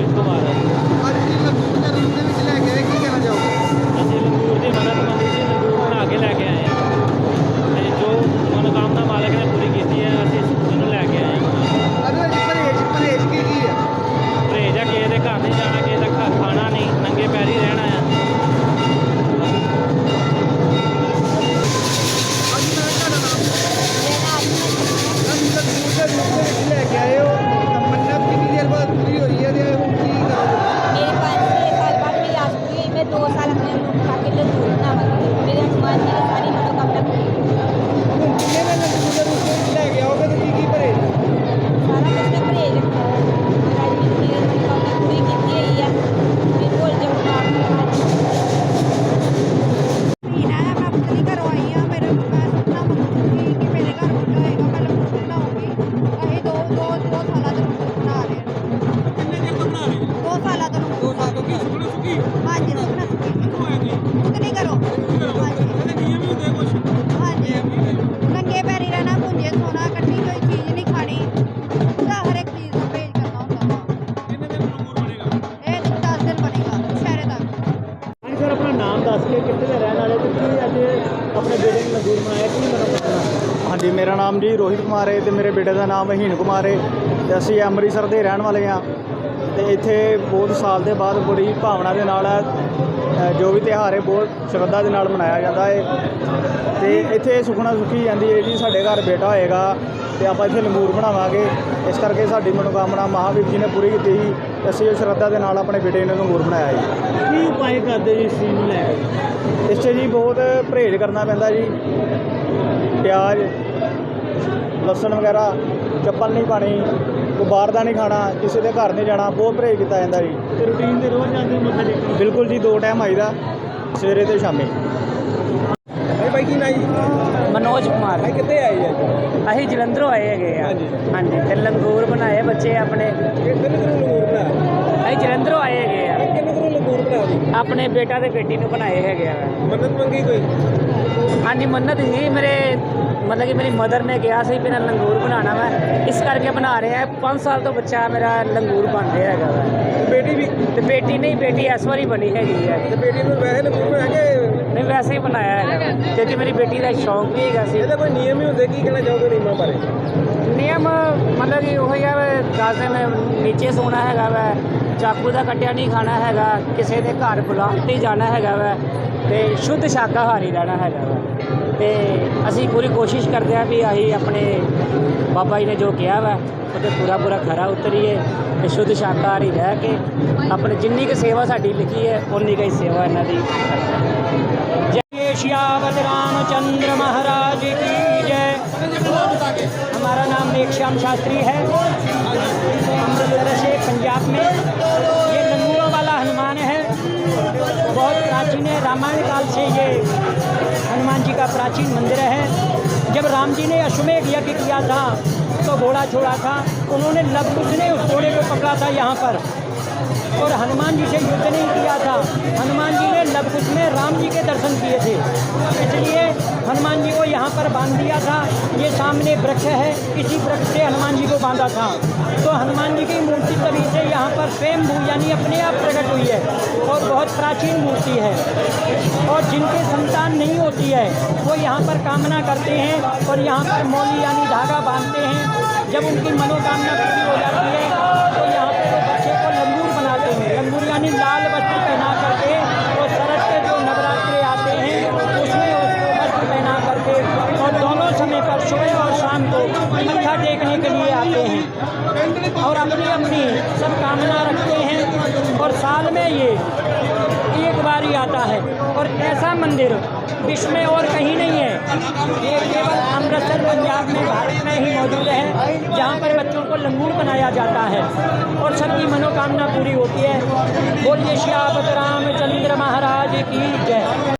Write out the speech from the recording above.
ਰੋਹਿਤ ਕੁਮਾਰ ਹੈ ਅੱਜ ਦੱਸ ਕੇ ਕਿੱਥੇ ਦੇ ਰਹਿਣ ਵਾਲੇ ਤੇ ਕੀ ਅੱਜ ਆਪਣੇ ਬੇਟੇ ਨੂੰ ਲੰਗੂਰ ਬਣਾਇਆ ਕੀ ਮਨੋਕਾਮਨਾ ਹਾਂਜੀ ਮੇਰਾ ਨਾਮ ਜੀ ਰੋਹਿਤ ਕੁਮਾਰ ਹੈ ਤੇ ਮੇਰੇ ਬੇਟੇ ਦਾ ਨਾਮ ਹੀਨ ਕੁਮਾਰ ਹੈ ਤੇ ਅਸੀਂ ਅੰਮ੍ਰਿਤਸਰ ਦੇ ਰਹਿਣ ਵਾਲੇ ਹਾਂ। ਤੇ ਇੱਥੇ ਬਹੁਤ ਸਾਲ ਦੇ ਬਾਅਦ ਬੜੀ ਭਾਵਨਾ ਦੇ ਨਾਲ ਅ, ਜੋ ਵੀ ਤਿਉਹਾਰ ਹੈ ਬਹੁਤ ਸ਼ਰਧਾ ਦੇ ਨਾਲ ਮਨਾਇਆ ਜਾਂਦਾ ਹੈ। ਤੇ ਇੱਥੇ ਸੁਖਣਾ ਸੁਖੀ ਜਾਂਦੀ ਹੈ ਜੀ ਸਾਡੇ ਘਰ ਬੇਟਾ ਹੋਏਗਾ ਤੇ ਆਪਾਂ ਇੱਥੇ ਲੰਗੂਰ ਬਣਾਵਾਂਗੇ। ਇਸ ਕਰਕੇ ਸਾਡੀ ਮਨੋਕਾਮਨਾ ਮਹਾਵੀਰ ਜੀ ਨੇ ਪੂਰੀ ਕੀਤੀ ਸੀ ਤੇ ਅਸੀਂ ਉਹ ਸ਼ਰਧਾ ਦੇ ਨਾਲ ਆਪਣੇ ਬੇਟੇ ਨੂੰ ਲੰਗੂਰ ਬਣਾਇਆ ਜੀ। ਕੀ ਉਪਾਅ ਕਰਦੇ ਜੀ ਇਸ ਚੀਜ਼ ਨੂੰ ਲੈ ਕੇ? ਇਸ 'ਚ ਜੀ ਬਹੁਤ ਪਰਹੇਜ਼ ਕਰਨਾ ਪੈਂਦਾ ਜੀ। ਪਿਆਜ਼ ਲਸਣ ਵਗੈਰਾ ਚੱਪਲ ਨਹੀਂ ਪਾਣੀ ਕੋਈ ਬਾਹਰ ਦਾ ਨਹੀਂ ਖਾਣਾ ਕਿਸੇ ਦੇ ਘਰ ਨਹੀਂ ਜਾਣਾ ਬਹੁਤ ਪਰਹੇਜ਼ ਕੀਤਾ ਜਾਂਦਾ ਜੀ। ਤੇ ਰੂਟੀਨ ਦੇ ਰੋਜ਼ ਜਾਂਦੇ ਮੱਥਾ ਟੇਕਣ? ਬਿਲਕੁਲ ਜੀ ਦੋ ਟਾਈਮ ਆਈਦਾ ਸਵੇਰੇ ਤੇ ਸ਼ਾਮੀ। ਭਾਈ ਕੀ ਮਨੋਜ ਕੁਮਾਰ। ਭਾਈ ਕਿੱਥੇ ਆਏ ਜੀ ਅਸੀਂ ਜਲੰਧਰੋਂ ਆਏ ਹੈਗੇ ਆ। ਹਾਂਜੀ। ਹਾਂਜੀ ਤੇ ਲੰਗੂਰ ਬਣਾਏ ਬੱਚੇ ਆਪਣੇ। ਕਿੰਨੇ ਦਿਨ ਲੰਗੂਰ ਬਣਾਇਆ? ਅਸੀਂ ਜਲੰਧਰੋਂ ਆਏ ਹੈਗੇ ਆ। ਕਿੰਨੇ ਦਿਨ ਲੰਗੂਰ ਬਣਾਇਆ ਜੀ ਆਪਣੇ ਬੇਟਾ ਤੇ ਬੇਟੀ ਨੂੰ ਬਣਾਏ ਹੈਗੇ ਆ। ਮੰਨਤ ਮੰਗੀ ਕੋਈ? ਹਾਂਜੀ ਮੰਨਤ ਸੀ ਮੇਰੇ ਮਤਲਬ ਕਿ ਮੇਰੀ ਮਦਰ ਨੇ ਕਿਹਾ ਸੀ ਵੀ ਲੰਗੂਰ ਬਣਾਉਣਾ ਵਾ। ਇਸ ਕਰਕੇ ਬਣਾ ਰਿਹਾ 5 ਸਾਲ ਤੋਂ ਬੱਚਾ ਮੇਰਾ ਲੰਗੂਰ ਬਣ ਰਿਹਾ ਹੈਗਾ ਵਾ। ਬੇਟੀ ਵੀ? ਤੇ ਬੇਟੀ ਨਹੀਂ ਬੇਟੀ ਇਸ ਵਾਰੀ ਬਣੀ ਹੈਗੀ ਹੈ ਤੇ ਬੇਟੀ ਨੂੰ ਵੈਸੇ ਲੰਗੂਰ ਬਣਾ ਕੇ ਨਹੀਂ ਵੈਸੇ ਹੀ ਬਣਾਇਆ ਹੈਗਾ। ਕਿਉਂਕਿ ਮੇਰੀ ਬੇਟੀ ਦਾ ਸ਼ੌਂਕ ਵੀ ਹੈਗਾ ਸੀ। ਇਹਦਾ ਕੋਈ ਨਿਯਮ ਹੀ ਹੁੰਦੇ ਕੀ ਕਹਿਣਾ ਚਾਹੋਗੇ ਨਿਯਮਾਂ ਬਾਰੇ? ਨਿਯਮ ਮਤਲਬ ਕਿ ਉਹ ਆ ਦਸ ਦਿਨ ਨੀਚੇ ਸੋਣਾ ਹੈਗਾ ਵੈ ਚਾਕੂ ਦਾ ਕੱਟਿਆ ਨਹੀਂ ਖਾਣਾ ਹੈਗਾ ਕਿਸੇ ਦੇ ਘਰ ਬੁਲਾਉਣ ਤੇ ਜਾਣਾ ਹੈਗਾ ਵੈ ਤੇ ਸ਼ੁੱਧ ਸ਼ਾਕਾਹਾਰੀ ਰਹਿਣਾ ਹੈਗਾ ਵੈ। ਤੇ ਅਸੀਂ ਪੂਰੀ ਕੋਸ਼ਿਸ਼ ਕਰਦੇ ਆ ਵੀ ਆਹੀ ਆਪਣੇ ਬਾਬਾ ਜੀ ਨੇ ਜੋ ਕਿਹਾ ਵਾ ਉਹਤੇ ਪੂਰਾ ਪੂਰਾ ਖਰਾ ਉਤਰੀਏ ਤੇ ਸ਼ੁੱਧ ਸ਼ਾਕਾਹਾਰੀ ਰਹਿ ਕੇ ਆਪਣੇ ਜਿੰਨੀ ਕੁ ਸੇਵਾ ਸਾਡੀ ਲਿਖੀ ਹੈ ਉਨੀ ਕੁ ਹੀ ਸੇਵਾ ਇਹਨਾਂ ਦੀ श्यावत रामचंद्र महाराज की जय। हमारा नाम मेघश्याम शास्त्री है। अमृतसर से पंजाब में। ये लंगूरों वाला हनुमान है। बहुत प्राचीन है, रामायण काल से ये हनुमान जी का प्राचीन मंदिर है। जब राम जी ने अश्वमेघ यज्ञ किया था तो घोड़ा छोड़ा था। उन्होंने लव कुश ने उस घोड़े को पकड़ा था यहाँ पर। और हनुमान जी से युद्ध नहीं किया था। हनुमान जी ने लवकुश राम जी के दर्शन किए थे। इसलिए हनुमान जी को यहाँ पर बाँध दिया था। ये सामने वृक्ष है। इसी वृक्ष से हनुमान जी को बांधा था। तो हनुमान जी की मूर्ति तभी से यहाँ पर स्वयं यानी अपने आप प्रकट हुई है और बहुत प्राचीन मूर्ति है। और जिनके संतान नहीं होती है, वो यहाँ पर कामना करते हैं और यहाँ पर मौली यानी धागा बांधते हैं। जब उनकी मनोकामना पूरी हो जाती है तो यहाँ पर बच्चे को लंगूर बनाते हैं। लंगूर यानी लाल वस्त्र और अपनी अपनी सब कामना रखते हैं। और साल में ये एक बार ही आता है। और ऐसा मंदिर विश्व में और कहीं नहीं है। ये केवल अमृतसर, पंजाब में, भारत में ही मौजूद है, जहाँ पर बच्चों को लंगूर बनाया जाता है। और सबकी मनोकामना पूरी होती है। बोलिए श्यावत रामचंद्र महाराज की जय।